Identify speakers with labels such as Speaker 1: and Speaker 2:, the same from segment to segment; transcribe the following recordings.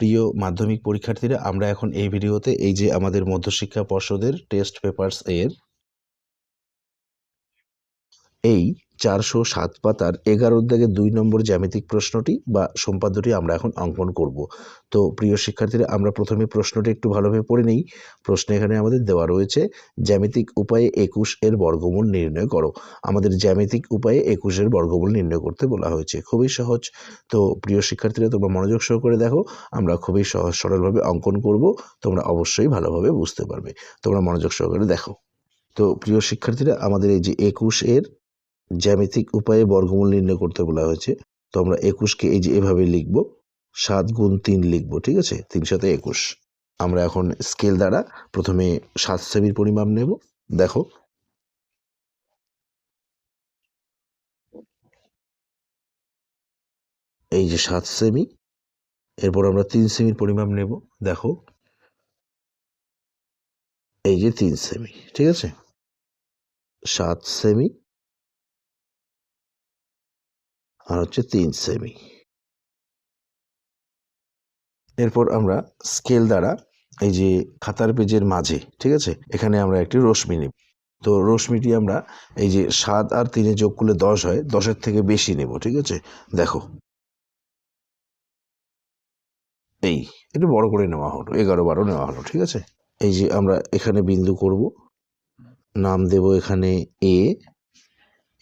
Speaker 1: প্রিয় মাধ্যমিক পরীক্ষার্থীরা, আমরা এখন এই ভিডিওতে এই যে আমাদের মধ্যশিক্ষা পর্ষদের টেস্ট পেপার্স এর এই চারশো সাত পাতার এগারো দাগে দুই নম্বর জ্যামিতিক প্রশ্নটি বা সম্পাদ্যটি আমরা এখন অঙ্কন করব। তো প্রিয় শিক্ষার্থীরা, আমরা প্রথমে প্রশ্নটি একটু ভালোভাবে পড়ে নিই। প্রশ্ন এখানে আমাদের দেওয়া রয়েছে, জ্যামিতিক উপায়ে একুশ এর বর্গমূল নির্ণয় করো। আমাদের জ্যামিতিক উপায়ে একুশের বর্গমূল নির্ণয় করতে বলা হয়েছে। খুবই সহজ। তো প্রিয় শিক্ষার্থীরা, তোমরা মনোযোগ সহকারে দেখো, আমরা খুবই সহজ সরলভাবে অঙ্কন করব, তোমরা অবশ্যই ভালোভাবে বুঝতে পারবে। তোমরা মনোযোগ সহকারে দেখো। তো প্রিয় শিক্ষার্থীরা, আমাদের এই যে একুশ এর জ্যামিতিক উপায়ে বর্গমূল নির্ণয় করতে বলা হয়েছে। তো আমরা একুশকে এই যে এভাবে লিখব, সাত গুণ তিন লিখব, ঠিক আছে? তিন সাথে একুশ। আমরা এখন স্কেল দ্বারা প্রথমে সাত সেমির পরিমাপ নেব। দেখো। এই যে সাত সেমি, এরপর আমরা তিন সেমির পরিমাপ নেব। দেখো। এই যে তিন সেমি, ঠিক আছে? সাত সেমি আর হচ্ছে তিন সেমি এরপর আমরা স্কেল দ্বারা এই যে খাতার পেজের মাঝে, ঠিক আছে? এখানে আমরা একটি রশ্মি নেব। তো রশ্মিটি আমরা এই যে সাত আর তিনে যোগ করলে দশ হয়, দশের থেকে বেশি নেব, ঠিক আছে? দেখো। এই, একটু বড় করে নেওয়া হলো, এগারো বারো নেওয়া হলো, ঠিক আছে? এই যে আমরা এখানে বিন্দু করব, নাম দেব এখানে এ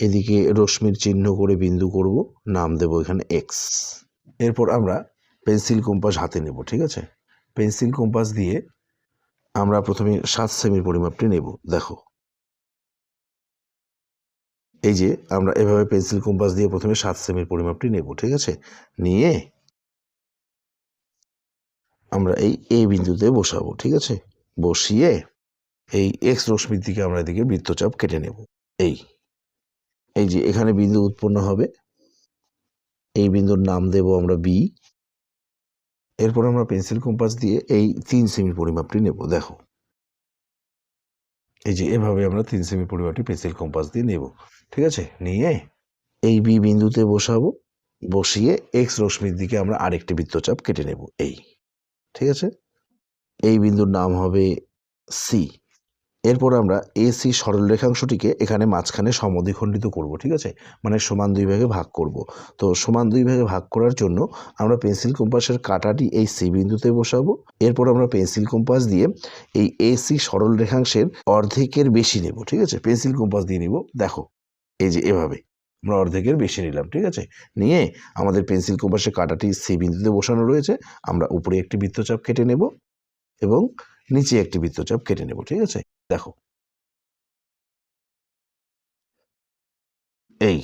Speaker 1: এদিকে রশ্মির চিহ্ন করে বিন্দু করব, নাম দেব এখানে এক্স এরপর আমরা পেন্সিল কম্পাস হাতে নেব, ঠিক আছে? পেন্সিল কম্পাস দিয়ে আমরা প্রথমে সাত সেমির পরিমাপটি নেব, দেখো। এই যে আমরা এভাবে পেন্সিল কম্পাস দিয়ে প্রথমে সাত সেমির পরিমাপটি নেব, ঠিক আছে? নিয়ে আমরা এই এ বিন্দুতে বসাবো, ঠিক আছে? বসিয়ে এই এক্স রশ্মির দিকে আমরা এদিকে বৃত্তচাপ কেটে নেব, এই। এই যে এখানে বিন্দু উৎপন্ন হবে। এই বিন্দুর নাম দেব আমরা বি এরপর আমরা পেন্সিল কম্পাস দিয়ে এই তিন সেমি পরিমাপটি নেব, দেখো। এই যে এভাবে আমরা তিন সেমি পরিমাপটি পেন্সিল কম্পাস দিয়ে নেব, ঠিক আছে? নিয়ে এই বি বিন্দুতে বসাবো, বসিয়ে এক্স রশ্মির দিকে আমরা আরেকটি বৃত্তচাপ কেটে নেব, এই, ঠিক আছে? এই বিন্দুর নাম হবে সি এরপর আমরা এসি সরল রেখাংশটিকে এখানে মাঝখানে সমদ্বিখণ্ডিত করব, ঠিক আছে? মানে সমান দুই ভাগে ভাগ করব। তো সমান দুই ভাগে ভাগ করার জন্য আমরা পেন্সিল কম্পাসের কাঁটাটি এই সি বিন্দুতে বসাবো। এরপর আমরা পেন্সিল কম্পাস দিয়ে এই এসি সরল রেখাংশের অর্ধেকের বেশি নেব, ঠিক আছে? পেন্সিল কম্পাস দিয়ে নিব। দেখো, এই যে এভাবে আমরা অর্ধেকের বেশি নিলাম, ঠিক আছে? নিয়ে আমাদের পেন্সিল কম্পাসের কাঁটাটি সি বিন্দুতে বসানো রয়েছে। আমরা উপরে একটি বৃত্তচাপ কেটে নেব এবং নিচে একটি বৃত্তচাপ কেটে নেব, ঠিক আছে? দেখো। এই,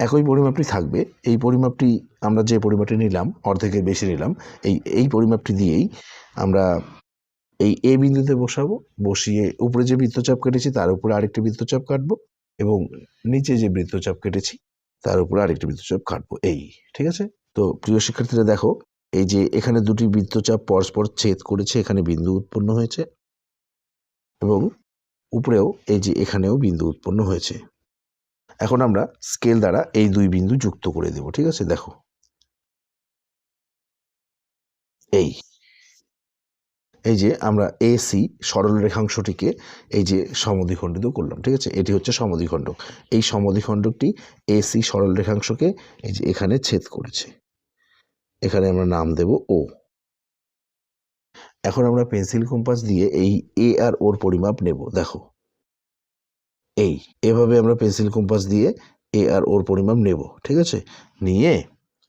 Speaker 1: একই পরিমাপটি থাকবে। এই পরিমাপটি, আমরা যে পরিমাপটি নিলাম, অর্ধেকের বেশি নিলাম, এই এই পরিমাপটি দিয়েই আমরা এই এ বিন্দুতে বসাবো, বসিয়ে উপরে যে বৃত্তচাপ কেটেছি, তার উপরে আরেকটি বৃত্তচাপ কাটবো এবং নিচে যে বৃত্তচাপ কেটেছি, তার উপরে আরেকটি বৃত্তচাপ কাটবো। এই, ঠিক আছে? তো প্রিয় শিক্ষার্থীরা, দেখো এই যে এখানে দুটি বৃত্তচাপ পরস্পর ছেদ করেছে, এখানে বিন্দু উৎপন্ন হয়েছে এবং উপরেও এই যে এখানেও বিন্দু উৎপন্ন হয়েছে। এখন আমরা স্কেল দ্বারা এই দুই বিন্দু যুক্ত করে দেব, ঠিক আছে? দেখো। এই। এই যে আমরা এসি সরল রেখাংশটিকে এই যে সমদ্বিখণ্ডিত করলাম, ঠিক আছে? এটি হচ্ছে সমদ্বিখণ্ডক। এই সমদ্বিখণ্ডকটি এসি সরল রেখাংশকে এই যে এখানে ছেদ করেছে। এখানে আমরা নাম দেব ও এখন আমরা পেন্সিল কম্পাস দিয়ে এই এ আর ওর পরিমাপ নেব, দেখো। এই, এভাবে আমরা পেন্সিল কম্পাস দিয়ে এ আর ওর পরিমাপ নেব, ঠিক আছে? নিয়ে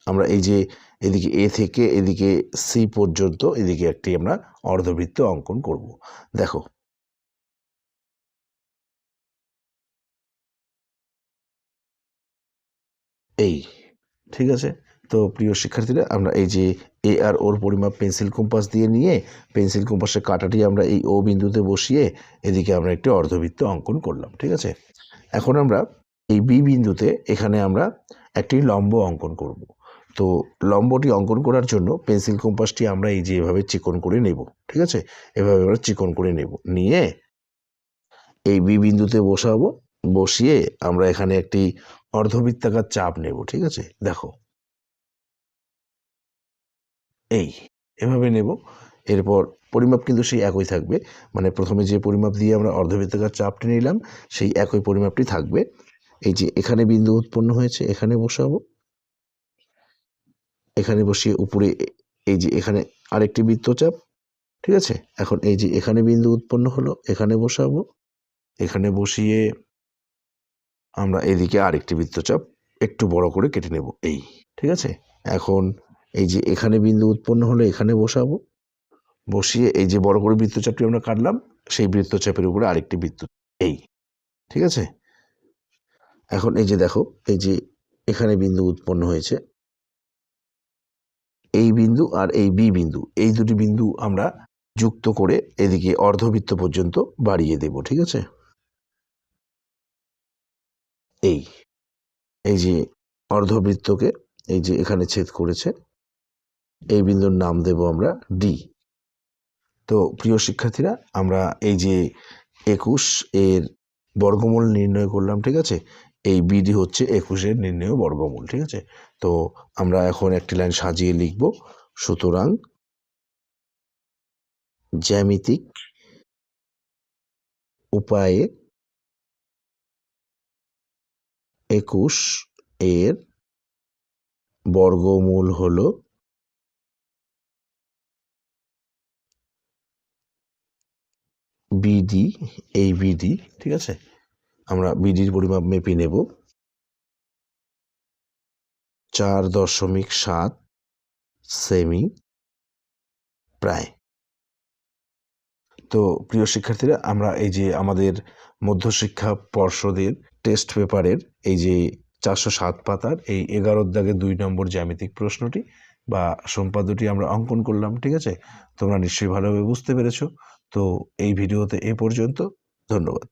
Speaker 1: আমরা এই যে এদিকে এ থেকে এদিকে সি পর্যন্ত এদিকে একটি আমরা অর্ধবৃত্ত অঙ্কন করব, দেখো। এই, ঠিক আছে? তো প্রিয় শিক্ষার্থীরা, আমরা এই যে এ আর ওর পরিমাপ পেন্সিল কম্পাস দিয়ে নিয়ে পেন্সিল কম্পাসের কাঁটাটি আমরা এই ও বিন্দুতে বসিয়ে এদিকে আমরা একটি অর্ধবৃত্ত অঙ্কন করলাম, ঠিক আছে? এখন আমরা এই বি বিন্দুতে এখানে আমরা একটি লম্ব অঙ্কন করব। তো লম্বটি অঙ্কন করার জন্য পেন্সিল কম্পাসটি আমরা এই যে এভাবে চিকন করে নেব, ঠিক আছে? এভাবে আমরা চিকন করে নেব, নিয়ে এই বি বিন্দুতে বসাবো, বসিয়ে আমরা এখানে একটি অর্ধবৃত্তাকার চাপ নেব, ঠিক আছে? দেখো এই, এভাবে নেব। এরপর পরিমাপ কিন্তু সেই একই থাকবে। মানে প্রথমে যে পরিমাপ দিয়ে আমরা অর্ধবৃত্তাকার চাপটি নিলাম, সেই একই পরিমাপটি থাকবে। এই যে এখানে বিন্দু উৎপন্ন হয়েছে, এখানে বসাবো। এখানে বসিয়ে উপরে এই যে এখানে আরেকটি বৃত্তচাপ, ঠিক আছে? এখন এই যে এখানে বিন্দু উৎপন্ন হলো, এখানে বসাবো। এখানে বসিয়ে আমরা এদিকে আরেকটি বৃত্তচাপ একটু বড় করে কেটে নেব, এই, ঠিক আছে? এখন এই যে এখানে বিন্দু উৎপন্ন হলে এখানে বসাবো। বসিয়ে এই যে বড় করে বৃত্তচাপটি আমরা কাটলাম, সেই বৃত্তচাপের উপরে আরেকটি বৃত্ত, এই, ঠিক আছে? এখন এই যে দেখো, এই যে এখানে বিন্দু উৎপন্ন হয়েছে। এই বিন্দু আর এই বি বিন্দু, এই দুটি বিন্দু আমরা যুক্ত করে এদিকে অর্ধবৃত্ত পর্যন্ত বাড়িয়ে দেব, ঠিক আছে? এই এই যে অর্ধবৃত্তকে এই যে এখানে ছেদ করেছে এই বিন্দুর নাম দেব আমরা ডি তো প্রিয় শিক্ষার্থীরা, আমরা এই যে একুশ এর বর্গমূল নির্ণয় করলাম, ঠিক আছে? এই বিডি হচ্ছে একুশের নির্ণয় বর্গমূল, ঠিক আছে? তো আমরা এখন একটি লাইন সাজিয়ে লিখব। সুতরাং জ্যামিতিক উপায়ে একুশ এর বর্গমূল হলো বিডি এই বিডি ঠিক আছে? আমরা বিডির পরিমাপ মেপে নেব। চার দশমিক সাত সেমি প্রায়। তো প্রিয় শিক্ষার্থীরা, আমরা এই যে আমাদের মধ্যশিক্ষা পর্ষদের টেস্ট পেপারের এই যে চারশো সাত পাতার এই এগারো দাগের দুই নম্বর জ্যামিতিক প্রশ্নটি বা সম্পাদ্যটি আমরা অঙ্কন করলাম, ঠিক আছে? তোমরা নিশ্চয়ই ভালোভাবে বুঝতে পেরেছ। তো এই ভিডিওতে এ পর্যন্ত ধন্যবাদ।